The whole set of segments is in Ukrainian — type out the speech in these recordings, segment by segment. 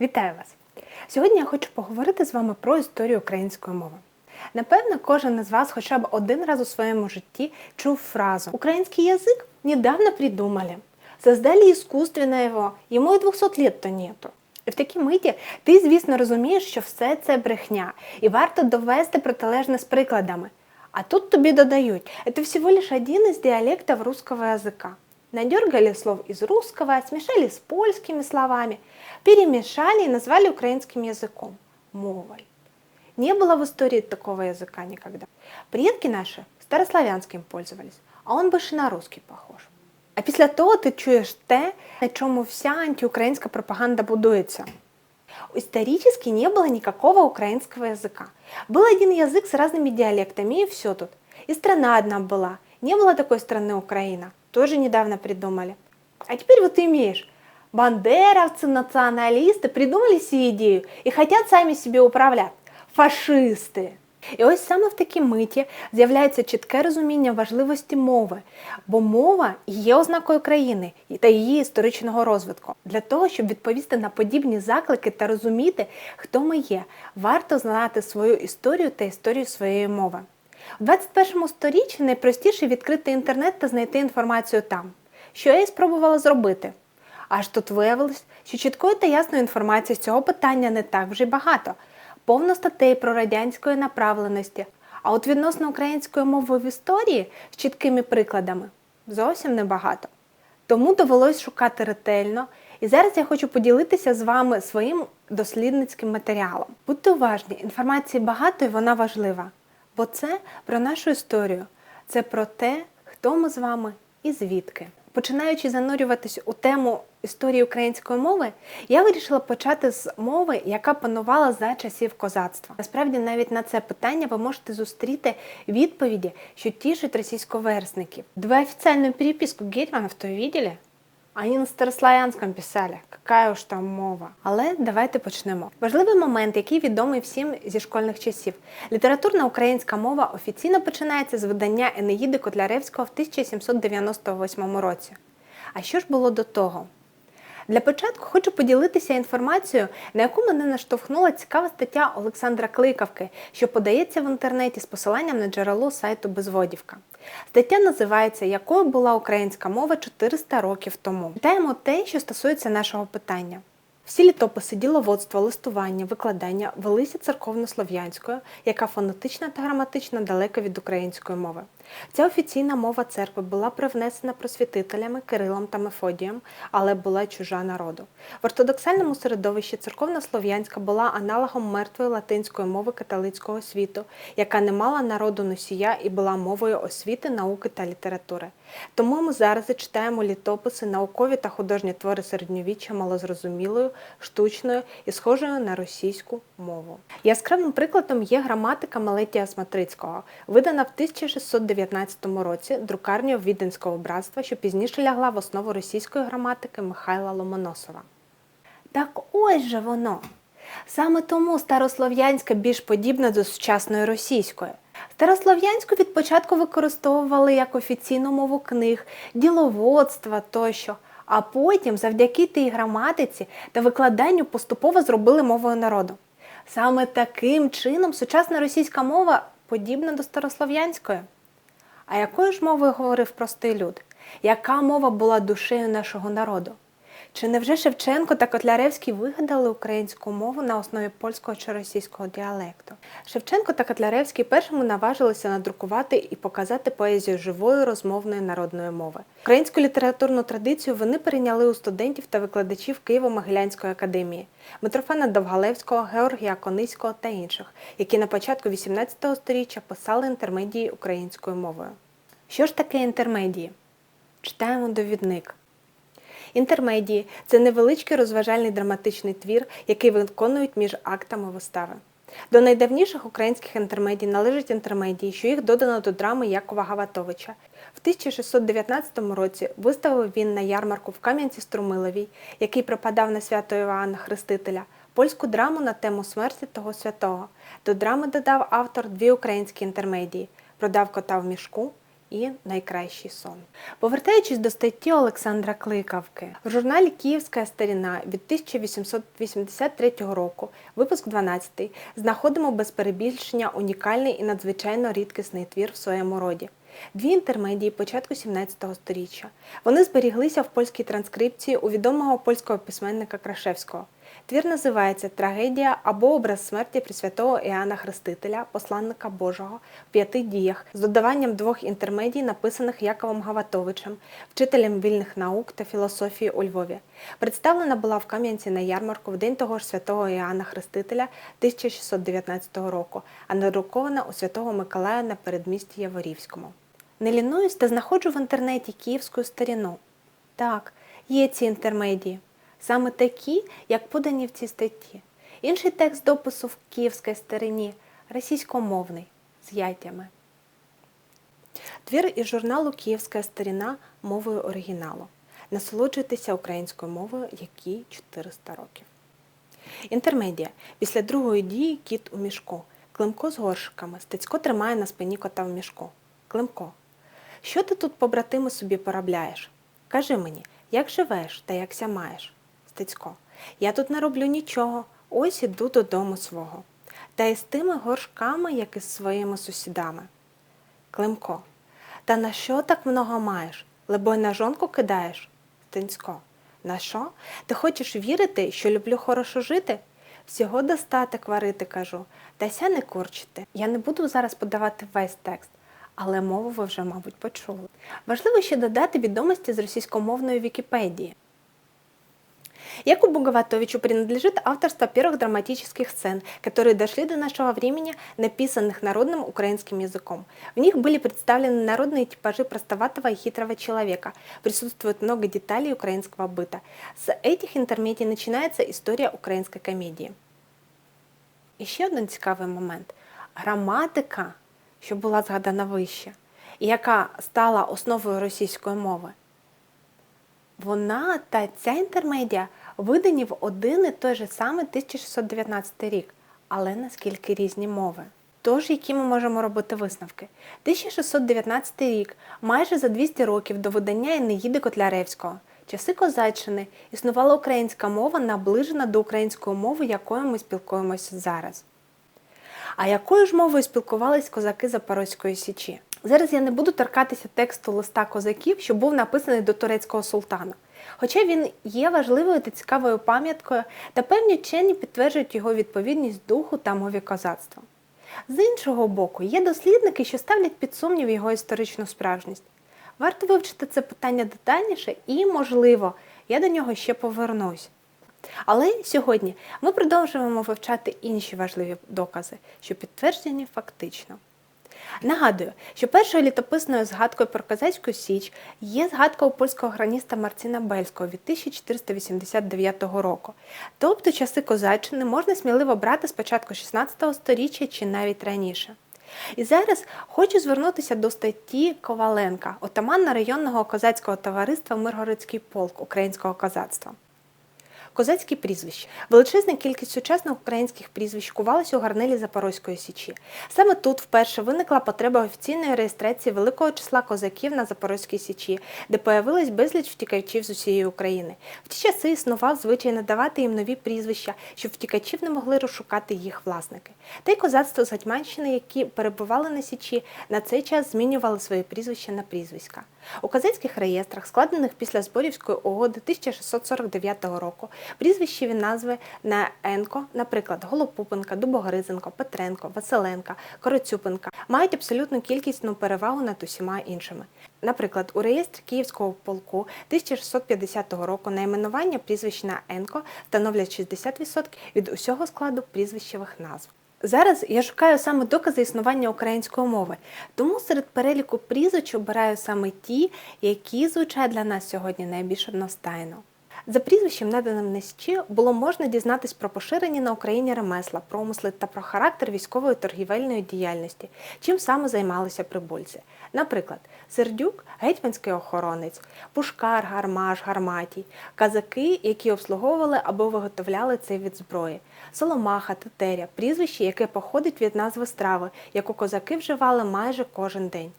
Вітаю вас! Сьогодні я хочу поговорити з вами про історію української мови. Напевно, кожен із вас хоча б один раз у своєму житті чув фразу «Український язик недавно придумали, создали искусственно его, йому і 200 лет то нету». І в такій миті ти, звісно, розумієш, що все це брехня, і варто довести протилежне з прикладами. А тут тобі додають, это всего лишь один из диалектов русского языка. Надергали слов из русского, смешали с польскими словами, перемешали и назвали украинским языком – мовой. Не было в истории такого языка никогда. Предки наши старославянским пользовались, а он больше на русский похож. А після того ти чуєш те, на чому вся антиукраїнська пропаганда будується. Исторически не было никакого украинского языка. Был один язык с разными диалектами, и все тут. И страна одна была. Не было такой страны Украина. Тоже недавно придумали. А теперь вот ты имеешь. Бандеровцы, националисты придумали себе идею и хотят самі себе управляти. Фашисти. І ось саме в такій миті з'являється чітке розуміння важливості мови, бо мова є ознакою країни та її історичного розвитку. Для того, щоб відповісти на подібні заклики та розуміти, хто ми є, варто знати свою історію та історію своєї мови. У 21 сторіччі найпростіше відкрити інтернет та знайти інформацію там, що я і спробувала зробити. Аж тут виявилось, що чіткої та ясної інформації з цього питання не так вже й багато. Повно статей про радянської направленості. А от відносно української мови в історії з чіткими прикладами зовсім небагато. Тому довелось шукати ретельно. І зараз я хочу поділитися з вами своїм дослідницьким матеріалом. Будьте уважні, інформації багато і вона важлива. Бо це про нашу історію, це про те, хто ми з вами і звідки. Починаючи занурюватись у тему історії української мови, я вирішила почати з мови, яка панувала за часів козацтва. Насправді, навіть на це питання ви можете зустріти відповіді, що тішать російськоверсників. Двоофіційну переписку гетьманов то видели? Они на старославянському писали, яка уж там мова. Але давайте почнемо. Важливий момент, який відомий всім зі школьних часів. Літературна українська мова офіційно починається з видання Енеїди Котляревського в 1798 році. А що ж було до того? Для початку хочу поділитися інформацією, на яку мене наштовхнула цікава стаття Олександра Кликавки, що подається в інтернеті з посиланням на джерело сайту Безводівка. Стаття називається Якою була українська мова 400 років тому. Читаємо те, що стосується нашого питання. Всі літописи, діловодство, листування, викладання велися церковнослов'янською, яка фонетично та граматично далека від української мови. Ця офіційна мова церкви була привнесена просвітителями Кирилом та Мефодієм, але була чужа народу. В ортодоксальному середовищі церковнослов'янська була аналогом мертвої латинської мови католицького світу, яка не мала народу носія і була мовою освіти, науки та літератури. Тому ми зараз і читаємо літописи, наукові та художні твори середньовіччя малозрозумілою, штучною і схожою на російську мову. Яскравим прикладом є граматика Малетія Сматрицького, видана в 1619 році друкарнею Віденського братства, що пізніше лягла в основу російської граматики Михайла Ломоносова. Так ось же воно. Саме тому старослов'янська більш подібна до сучасної російської. Старослов'янську від початку використовували як офіційну мову книг, діловодства тощо, а потім, завдяки тій граматиці та викладанню, поступово зробили мовою народу. Саме таким чином сучасна російська мова подібна до старослов'янської. А якою ж мовою говорив простий люд? Яка мова була душею нашого народу? Чи невже Шевченко та Котляревський вигадали українську мову на основі польського чи російського діалекту? Шевченко та Котляревський першими наважилися надрукувати і показати поезію живої розмовної народної мови. Українську літературну традицію вони перейняли у студентів та викладачів Києво-Могилянської академії Митрофана Довгалевського, Георгія Кониського та інших, які на початку XVIII століття писали інтермедії українською мовою. Що ж таке інтермедії? Читаємо довідник. Інтермедії це невеличкий розважальний драматичний твір, який виконують між актами вистави. До найдавніших українських інтермедій належать інтермедії, що їх додано до драми Якова Гаватовича. В 1619 році виставив він на ярмарку в Кам'янці-Струмиловій, який пропадав на свято Івана Хрестителя, польську драму на тему смерті того святого. До драми додав автор дві українські інтермедії Продав кота в мішку і найкращий сон. Повертаючись до статті Олександра Кликавки, в журналі Київська старіна від 1883 року, випуск 12, знаходимо без перебільшення унікальний і надзвичайно рідкісний твір в своєму роді. Дві інтермедії початку 17 століття. Вони зберіглися в польській транскрипції у відомого польського письменника Крашевського. Твір називається Трагедія або образ смерті Пресвятого Іоанна Хрестителя, посланника Божого в п'яти діях з додаванням двох інтермедій, написаних Яковом Гаватовичем, вчителем вільних наук та філософії у Львові. Представлена була в Кам'янці на ярмарку в день того ж святого Іоанна Хрестителя 1619 року, а надрукована у Святого Миколая на передмісті Яворівському. Не лінуюсь та знаходжу в інтернеті київську старіну. Так, є ці інтермедії. Саме такі, як подані в цій статті. Інший текст допису в київській старині російськомовний з ятями. Твір із журналу Київська старіна мовою оригіналу. Насолоджуйтеся українською мовою, якій 400 років. Інтермедія. Після другої дії кіт у мішку. Климко з горшиками. Стецько тримає на спині кота в мішку. Климко. Що ти тут, побратими, собі поробляєш? Кажи мені, як живеш та як ся маєш? Стецько. Я тут не роблю нічого, ось іду додому свого. Та й з тими горшками, як і з своїми сусідами. Климко. Та на що так много маєш? Лебо й на жонку кидаєш? Стецько. На що? Ти хочеш вірити, що люблю хорошо жити? Всього достаток варити, кажу, та ся не курчити. Я не буду зараз подавати весь текст, але мову ви вже, мабуть, почули. Важливо ще додати відомості з російськомовної Вікіпедії. Якубу Гаватовичу принадлежит авторство первых драматических сцен, которые дошли до нашего времени, написанных народным украинским языком. В них были представлены народные типажи простоватого и хитрого человека. Присутствует много деталей украинского быта. С этих интермедий начинается история української комедії. І ще один цікавий момент. Граматика, що була згадана вище, і яка стала основою російської мови, вона та ця інтермедія видані в один і той же самий 1619 рік, але наскільки різні мови. Тож, які ми можемо робити висновки? 1619 рік, майже за 200 років до видання Енеїди Котляревського. Часи козаччини існувала українська мова, наближена до української мови, якою ми спілкуємося зараз. А якою ж мовою спілкувались козаки Запорозької Січі? Зараз я не буду торкатися тексту листа козаків, що був написаний до турецького султана. Хоча він є важливою та цікавою пам'яткою, та певні вчені підтверджують його відповідність духу та мові козацтва. З іншого боку, є дослідники, що ставлять під сумнів його історичну справжність. Варто вивчити це питання детальніше і, можливо, я до нього ще повернусь. Але сьогодні ми продовжуємо вивчати інші важливі докази, що підтверджені фактично. Нагадую, що першою літописною згадкою про Козацьку Січ є згадка у польського граніста Марціна Бельського від 1489 року. Тобто часи козаччини можна сміливо брати з початку 16 століття чи навіть раніше. І зараз хочу звернутися до статті Коваленка, отамана районного козацького товариства Миргородський полк українського козацтва. Козацькі прізвища. Величезна кількість сучасних українських прізвищ кувалася у гарнелі Запорозької Січі. Саме тут вперше виникла потреба офіційної реєстрації великого числа козаків на Запорозькій Січі, де появилось безліч втікачів з усієї України. В ті часи існував звичай надавати їм нові прізвища, щоб втікачів не могли розшукати їх власники. Та й козацтво з Гатьманщини, які перебували на Січі, на цей час змінювали свої прізвища на прізвиська. У козацьких реєстрах, складених після Зборівської угоди 1649 року, прізвищеві назви на Енко, наприклад, Голопупенка, Дубогризенко, Петренко, Василенка, Короцюпенка, мають абсолютну кількісну перевагу над усіма іншими. Наприклад, у реєстрі Київського полку 1650 року найменування прізвищ на Енко становлять 60% від усього складу прізвищевих назв. Зараз я шукаю саме докази існування української мови, тому серед переліку прізвищ обираю саме ті, які звучать для нас сьогодні найбільш одностайно. За прізвищем, наданим нижче, було можна дізнатись про поширені на Україні ремесла, промисли та про характер військової торгівельної діяльності, чим саме займалися прибульці. Наприклад, Сердюк гетьманський охоронець, Пушкар, Гармаш, Гарматій, казаки, які обслуговували або виготовляли цей від зброї, Соломаха, Тетеря, прізвище, яке походить від назви страви, яку козаки вживали майже кожен день.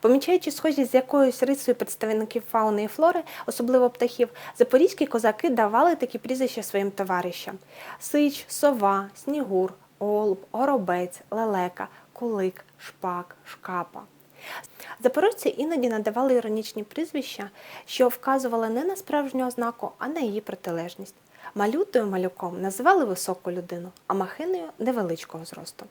Помічаючи схожість з якоюсь рисою представників фауни і флори, особливо птахів, запорізькі козаки давали такі прізвища своїм товаришам: Сич, сова, снігур, голуб, горобець, лелека, кулик, шпак, шкапа. Запорожці іноді надавали іронічні прізвища, що вказували не на справжню ознаку, а на її протилежність. Малютою малюком називали високу людину, а махиною невеличкого зросту.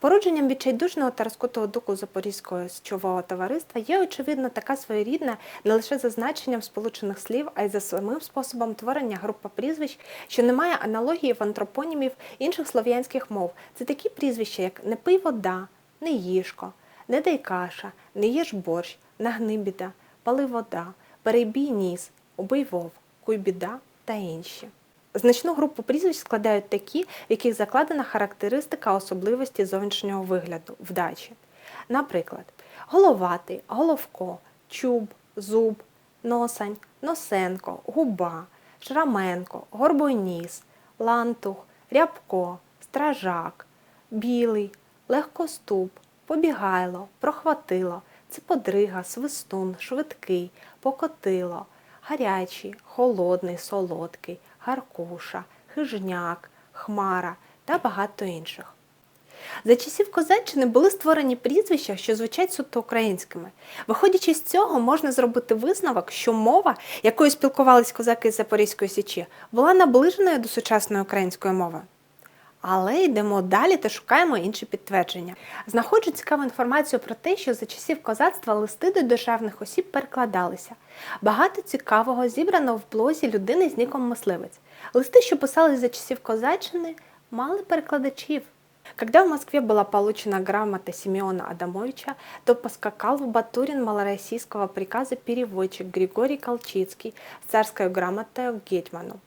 Породженням відчайдушного та розкутого духу Запорізького січового товариства є, очевидно, така своєрідна не лише за значенням сполучених слів, а й за самим способом творення групи прізвищ, що не має аналогії в антропонімів інших слов'янських мов. Це такі прізвища, як не пий вода, не їжко, не дай каша, не їж борщ, нагни біда, пали вода, перебій ніс, убий вов, куй біда та інші. Значну групу прізвищ складають такі, в яких закладена характеристика особливості зовнішнього вигляду вдачі. Наприклад, головатий, головко, чуб, зуб, носань, носенко, губа, шраменко, горбоніс, лантух, рябко, стражак, білий, легкоступ, побігайло, прохватило, циподрига, свистун, швидкий, покотило, гарячий, холодний, солодкий, гаркуша, хижняк, хмара та багато інших. За часів Козаччини були створені прізвища, що звучать суто українськими. Виходячи з цього, можна зробити висновок, що мова, якою спілкувались козаки з Запорізької Січі, була наближеною до сучасної української мови. Але йдемо далі та шукаємо інші підтвердження. Знаходжу цікаву інформацію про те, що за часів козацтва листи до державних осіб перекладалися. Багато цікавого зібрано в блозі людини з ніком мисливець. Листи, що писались за часів козаччини, мали перекладачів. Когда в Москве была получена грамота Симеона Адамовича, то поскакал в Батурин малороссийского приказа переводчик Григорий Колчицкий с царской грамотой к Гетману.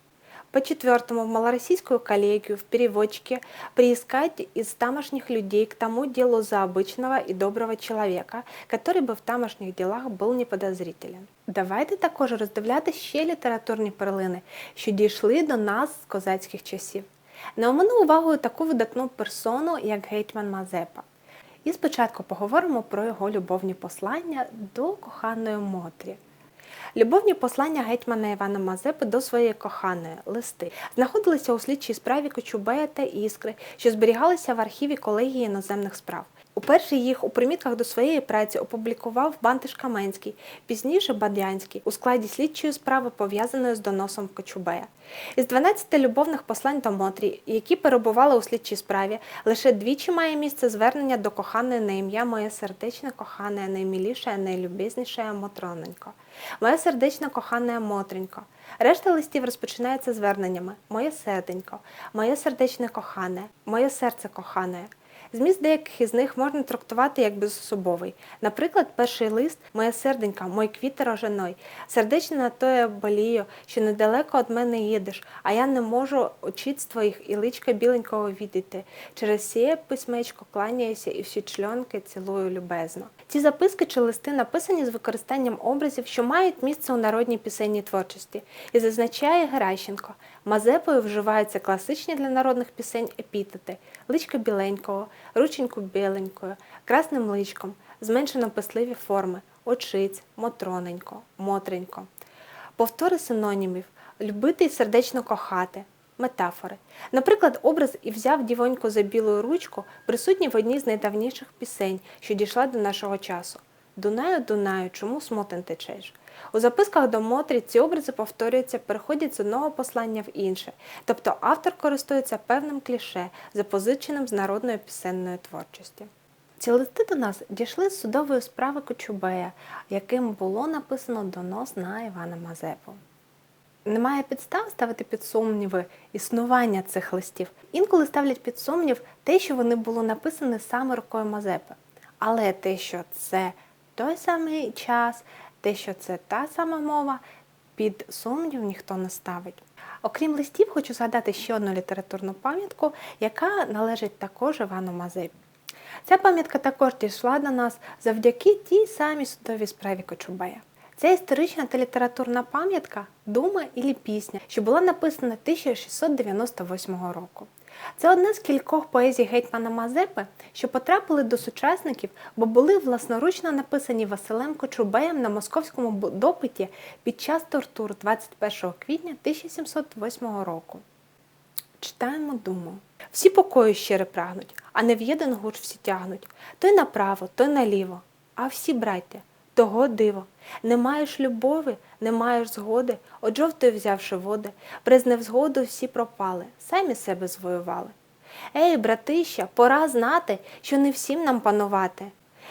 По четвертому, малороссийскую коллегию в переводчике приискать из тамошних людей к тому делу за обычного и доброго человека, который би в тамошніх ділах був неподозрителен. Давайте також роздивляти ще літературні перлини, що дійшли до нас з козацьких часів. Не омину увагою таку видатну персону, як гетьман Мазепа. І спочатку поговоримо про його любовні послання до коханої Мотрі. Любовні послання гетьмана Івана Мазепи до своєї коханої листи знаходилися у слідчій справі Кочубея та Іскри, що зберігалися в архіві колегії іноземних справ. Уперше їх у примітках до своєї праці опублікував Бантиш Каменський, пізніше Бадянський, у складі слідчої справи, пов'язаної з доносом Кочубея. Із 12 любовних послань до Мотрі, які перебували у слідчій справі, лише двічі має місце звернення до коханої на ім'я Моє сердечне кохане, найміліше, найлюбезніше Мотроненько. Моє сердечне кохане Мотренько. Решта листів розпочинається зверненнями Моє серденько, моє сердечне кохане, моє серце кохане. Зміст деяких із них можна трактувати як безособовий. Наприклад, перший лист Моя серденька, мой квіти роженой, сердечно на тоє болію, що недалеко від мене їдеш, а я не можу очіць твоїх і личка біленького відійти. Через сіє письмечко кланяюся і всі чльонки цілую любезно. Ці записки чи листи написані з використанням образів, що мають місце у народній пісенній творчості, і зазначає Геращенко. Мазепою вживаються класичні для народних пісень епітети личка біленького, рученьку біленькою, красним личком, зменшено писливі форми, очиць, мотроненько, мотренько. Повтори синонімів любити і сердечно кохати. Метафори. Наприклад, образ і взяв дівоньку за білу ручку присутній в одній з найдавніших пісень, що дійшла до нашого часу. Дунаю, Дунаю, чому смотен течеш? У записках до Мотрі ці образи повторюються, переходять з одного послання в інше, тобто автор користується певним кліше, запозиченим з народної пісенної творчості. Ці листи до нас дійшли з судової справи Кочубея, яким було написано донос на Івана Мазепу. Немає підстав ставити під сумніви існування цих листів. Інколи ставлять під сумнів те, що вони були написані саме рукою Мазепи. Але те, що це той самий час, те, що це та сама мова, під сумнів ніхто не ставить. Окрім листів, хочу згадати ще одну літературну пам'ятку, яка належить також Івану Мазепі. Ця пам'ятка також дійшла до нас завдяки тій самій судовій справі Кочубея. Це історична та літературна пам'ятка Дума і пісня, що була написана 1698 року. Це одна з кількох поезій гетьмана Мазепи, що потрапили до сучасників, бо були власноручно написані Василем Кочубеєм на московському допиті під час тортур 21 квітня 1708 року. Читаємо думу. Всі покою щире прагнуть, а не в єдин гуч всі тягнуть. Той направо, той наліво. А всі, браття, того диво. Не маєш любові, не маєш згоди, от взявши води, без невзгоду всі пропали, самі себе звоювали. Ей, братища, пора знати, що не всім нам панувати.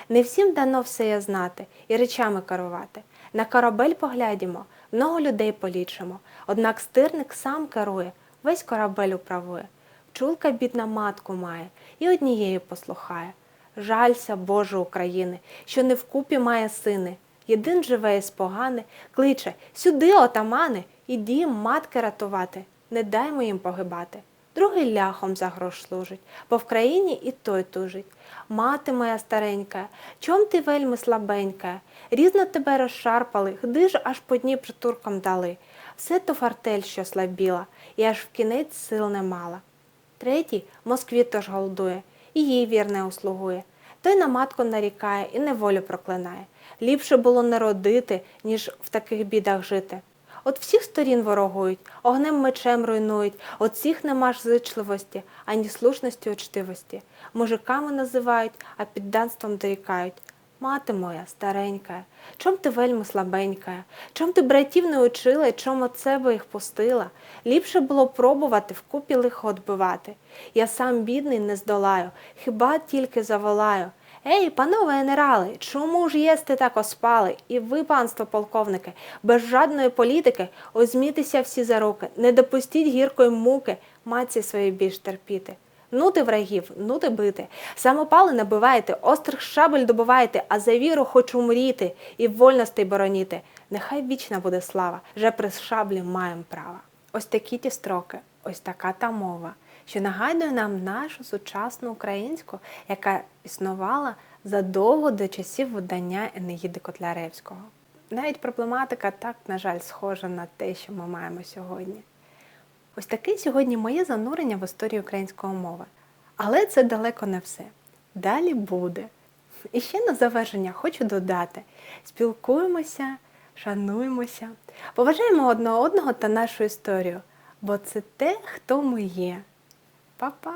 Не всім дано все я знати і речами керувати. На корабель поглядімо, много людей полічимо, однак стирник сам керує, весь корабель управує. Пчулка бідна матку має і однією послухає. Жалься, Боже України, що не вкупі має сини. Єдин живе із погани, кличе сюди, отамани, і дім матки рятувати. Не даймо їм погибати. Другий ляхом за грош служить, бо в країні і той тужить. Мати моя старенька, чом ти вельми слабенька? Різно тебе розшарпали, гди ж аж по дні притуркам дали. Все то фартель, що слабіла, і аж в кінець сил не мала. Третій Москві тож голодує, і їй вірне услугує. Той на матку нарікає і неволю проклинає. Ліпше було не родити, ніж в таких бідах жити. От всіх сторін ворогують, огнем мечем руйнують, от всіх нема ж зичливості, ані слушності учтивості. Мужиками називають, а підданством дорікають. Мати моя, старенька, чом ти вельми слабенька? Чом ти братів не учила, і чом от себе їх пустила? Ліпше було пробувати вкупі лихо отбивати. Я сам бідний не здолаю, хіба тільки заволаю. Ей, панове генерали, чому ж єсте так оспали? І ви, панство полковники, без жадної політики озмітися всі за руки, не допустіть гіркої муки, матці своїй більш терпіти. Ну ти врагів, ну ти бити. Самопали набивайте, острих шабель добивайте, а за віру хочу мріти і вольностей бороніти. Нехай вічна буде слава, вже при шаблі маєм права. Ось такі ті строки, ось така та мова, що нагадує нам нашу сучасну українську, яка існувала задовго до часів видання Енеїди Котляревського. Навіть проблематика так, на жаль, схожа на те, що ми маємо сьогодні. Ось таке сьогодні моє занурення в історію української мови. Але це далеко не все. Далі буде. І ще на завершення хочу додати: спілкуємося, шануємося, поважаємо одного одного та нашу історію, бо це те, хто ми є. Па-па!